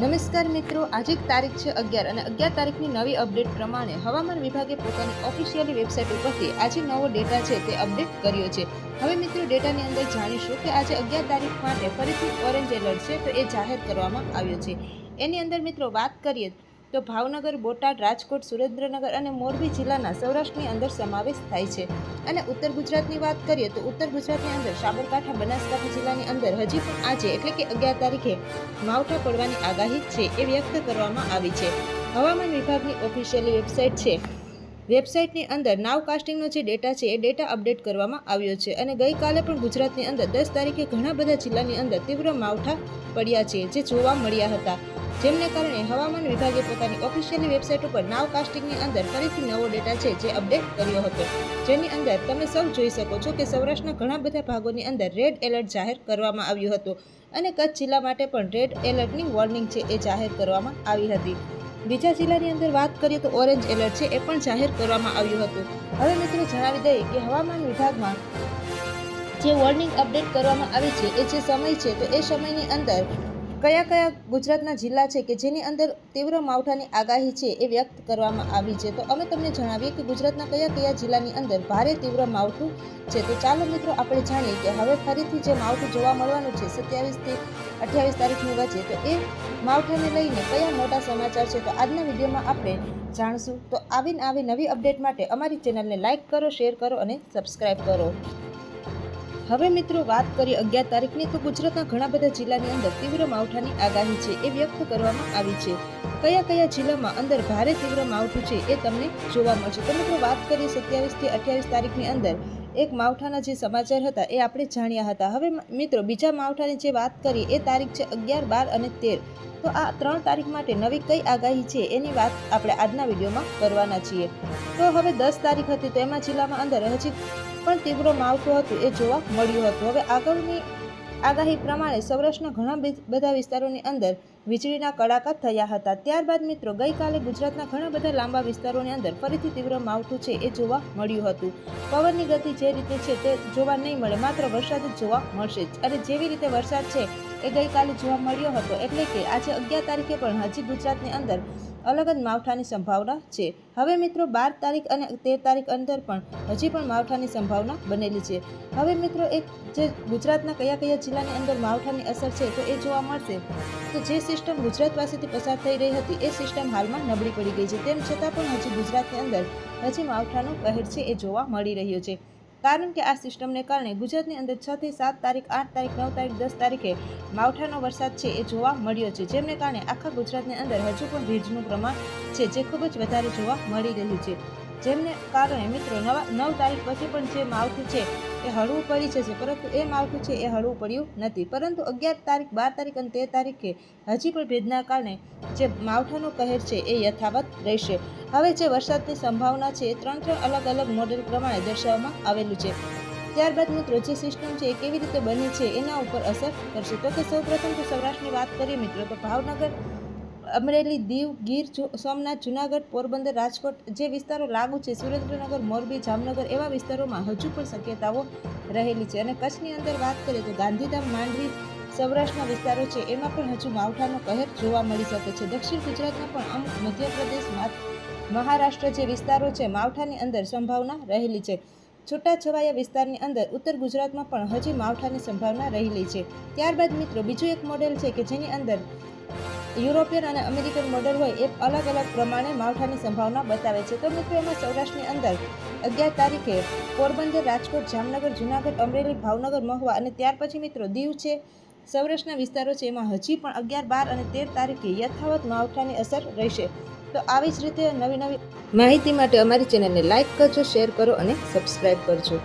નમસ્કાર મિત્રો, આજે તારીખ છે અગિયાર અને અગિયાર તારીખની નવી અપડેટ પ્રમાણે હવામાન વિભાગે પોતાની ઓફિશિયલી વેબસાઇટ ઉપરથી આજે નવો ડેટા છે તે અપડેટ કર્યો છે. હવે મિત્રો ડેટાની અંદર જાણીશું કે આજે અગિયાર તારીખ માટે ફરીથી ઓરેન્જ એલર્ટ છે તો એ જાહેર કરવામાં આવ્યો છે. એની અંદર મિત્રો વાત કરીએ તો ભાવનગર, બોટાદ, રાજકોટ, સુરેન્દ્રનગર અને મોરબી જિલ્લાના સૌરાષ્ટ્રની અંદર સમાવેશ થાય છે. અને ઉત્તર ગુજરાતની વાત કરીએ તો ઉત્તર ગુજરાતની અંદર સાબરકાંઠા, બનાસકાંઠા જિલ્લાની અંદર હજી પણ આજે એટલે કે અગિયાર તારીખે માવઠા પડવાની આગાહી છે એ વ્યક્ત કરવામાં આવી છે. હવામાન વિભાગની ઓફિશિયલી વેબસાઇટ છે. વેબસાઇટની અંદર નાવ કાસ્ટિંગનો જે ડેટા છે એ ડેટા અપડેટ કરવામાં આવ્યો છે અને ગઈકાલે પણ ગુજરાતની અંદર દસ તારીખે ઘણા બધા જિલ્લાની અંદર તીવ્ર માવઠા પડ્યા છે જે જોવા મળ્યા હતા. જેમને કારણે હવામાન વિભાગે પોતાની ઓફિશિયલની વેબસાઇટ ઉપર નાવ કાસ્ટિંગની અંદર ફરીથી નવો ડેટા છે જે અપડેટ કર્યો હતો. જેની અંદર તમે સૌ જોઈ શકો છો કે સૌરાષ્ટ્રના ઘણા બધા ભાગોની અંદર રેડ એલર્ટ જાહેર કરવામાં આવ્યું હતું અને કચ્છ જિલ્લા માટે પણ રેડ એલર્ટની વોર્નિંગ છે એ જાહેર કરવામાં આવી હતી. બીજા જિલ્લાની અંદર વાત કરીએ તો ઓરેન્જ એલર્ટ છે એ પણ જાહેર કરવામાં આવ્યું હતું. હવે મિત્રો જણાવી દઈએ કે હવામાન વિભાગમાં જે વોર્નિંગ અપડેટ કરવામાં આવી છે એ જે સમય છે તો એ સમયની અંદર કયા કયા ગુજરાતના જિલ્લા છે કે જેની અંદર તીવ્ર માવઠાની આગાહી છે એ વ્યક્ત કરવામાં આવી છે? તો અમે તમને જણાવીએ કે ગુજરાતના કયા કયા જિલ્લાની અંદર ભારે તીવ્ર માવઠું છે. તો ચાલો મિત્રો આપણે જાણીએ કે હવે ફરીથી જે માવઠું જોવા મળવાનું છે સત્યાવીસથી અઠ્યાવીસ તારીખની વચ્ચે, તો એ માવઠાને લઈને કયા મોટા સમાચાર છે? તો આજના વિડીયોમાં આપણે જાણશું. તો આવીને આવી નવી અપડેટ માટે અમારી ચેનલને લાઇક કરો, શેર કરો અને સબસ્ક્રાઈબ કરો. હવે મિત્રો વાત કરીએ અગિયાર તારીખની તો ગુજરાતના ઘણા બધા જિલ્લાની અંદર તીવ્ર માવઠાની આગાહી છે એ વ્યક્ત કરવામાં આવી છે. કયા કયા જિલ્લામાં અંદર ભારે તીવ્ર માવઠું છે એ તમને જોવા મળશે. તો મિત્રો વાત કરીએ સત્યાવીસથી અઠ્યાવીસ તારીખની અંદર. એક માવઠાના જે સમાચાર હતા એ આપણે જાણ્યા હતા. હવે મિત્રો બીજા માવઠાની જે વાત કરી એ તારીખ છે અગિયાર, બાર અને તેર. તો આ ત્રણ તારીખ માટે નવી કઈ આગાહી છે એની વાત આપણે આજના વિડીયોમાં કરવાના છીએ. તો હવે દસ તારીખ હતી તો એમાં જિલ્લામાં અંદર હજી પણ તીવ્ર માવઠું હતું એ જોવા મળ્યું હતું. હવે આગળની આગાહી પ્રમાણે સૌરાષ્ટ્રના ઘણા બધા વિસ્તારોની અંદર વીજળીના કડાકા થયા હતા. ત્યારબાદ મિત્રો, ગઈકાલે ગુજરાતના ઘણા બધા લાંબા વિસ્તારોની અંદર ફરીથી તીવ્ર માવઠું છે એ જોવા મળ્યું હતું. પવનની ગતિ જે રીતે છે તે જોવા નહીં મળે, માત્ર વરસાદ જ જોવા મળશે જ. અને જેવી રીતે વરસાદ છે એ ગઈકાલે જોવા મળ્યો હતો, એટલે કે આજે અગિયાર તારીખે પણ હજી ગુજરાતની અંદર અલગ જ માવઠાની સંભાવના છે. હવે મિત્રો, બાર તારીખ અને તેર તારીખ અંદર પણ હજી પણ માવઠાની સંભાવના બનેલી છે. હવે મિત્રો, એક જે ગુજરાતના કયા કયા જિલ્લાની અંદર માવઠાની અસર છે તો એ જોવા મળશે. તો જે સિસ્ટમ ગુજરાત પાસેથી પસાર થઈ રહી હતી, એ સિસ્ટમ હાલમાં નબળી પડી ગઈ છે. તેમ છતાં પણ હજી ગુજરાતની અંદર હજી માવઠાનો કહેર છે એ જોવા મળી રહ્યો છે. કારણ કે આ સિસ્ટમને કારણે ગુજરાતની અંદર છ થી સાત તારીખ, આઠ તારીખ, નવ તારીખ, દસ તારીખે માવઠાનો વરસાદ છે એ જોવા મળ્યો છે. જેમને કારણે આખા ગુજરાતની અંદર હજુ પણ ભેજનું પ્રમાણ છે જે ખૂબ જ વધારે જોવા મળી રહ્યું છે. જેમને કારણે મિત્રો, નવા નવ તારીખ પછી પણ જે માવઠું છે એ હળવું પડી જશે. પરંતુ એ માળખું છે, એ હળવું પડ્યું નથી. પરંતુ અગિયાર તારીખ, બાર તારીખ અને તેર તારીખે હજી પણ ભેદના કારણે જે માવઠાનો કહેર છે, એ યથાવત રહેશે. હવે જે વરસાદની સંભાવના છે, એ ત્રણ ત્રણ અલગ અલગ મોડેલ પ્રમાણે દર્શાવવામાં આવેલું છે. ત્યારબાદ મિત્રો, જે સિસ્ટમ છે, એ કેવી રીતે બની છે, એના ઉપર અસર કરશે. તો કે સૌપ્રથમ તો સૌરાષ્ટ્રની વાત કરીએ મિત્રો, તો ભાવનગર અમરેલી દીવ, ગીર સોમનાથ, જુનાગઢ, પોરબંદર, રાજકોટ જે વિસ્તારો લાગુ છે, સુરેન્દ્રનગર, મોરબી, જામનગર એવા વિસ્તારોમાં હજુ પણ શક્યતાઓ રહેલી છે. અને કચ્છની અંદર વાત કરીએ તો ગાંધીધામ, માંડવી, સૌરાષ્ટ્રના વિસ્તારો છે, એમાં પણ હજુ માવઠાનો કહેર જોવા મળી શકે છે. દક્ષિણ ગુજરાતમાં પણ અમુક મધ્યપ્રદેશ મહારાષ્ટ્ર જે વિસ્તારો છે, માવઠાની અંદર સંભાવના રહેલી છે. છૂટાછવાયા વિસ્તારની અંદર ઉત્તર ગુજરાતમાં પણ હજી માવઠાની સંભાવના રહેલી છે. ત્યારબાદ મિત્રો, બીજું એક મોડેલ છે કે જેની અંદર યુરોપિયન અને અમેરિકન મોડલ હોય એ અલગ અલગ પ્રમાણે માવઠાની સંભાવના બતાવે છે. તો મિત્રો, એમાં સૌરાષ્ટ્રની અંદર અગિયાર તારીખે પોરબંદર, રાજકોટ, જામનગર, જુનાગઢ, અમરેલી, ભાવનગર, મહુવા અને ત્યાર પછી મિત્રો દીવ છે. સૌરાષ્ટ્રના વિસ્તારો છે, એમાં હજી પણ અગિયાર, બાર અને તેર તારીખે યથાવત માવઠાની અસર રહેશે. તો આવી જ રીતે નવી નવી માહિતી માટે અમારી ચેનલને લાઇક કરજો, શેર કરો અને સબસ્ક્રાઈબ કરજો.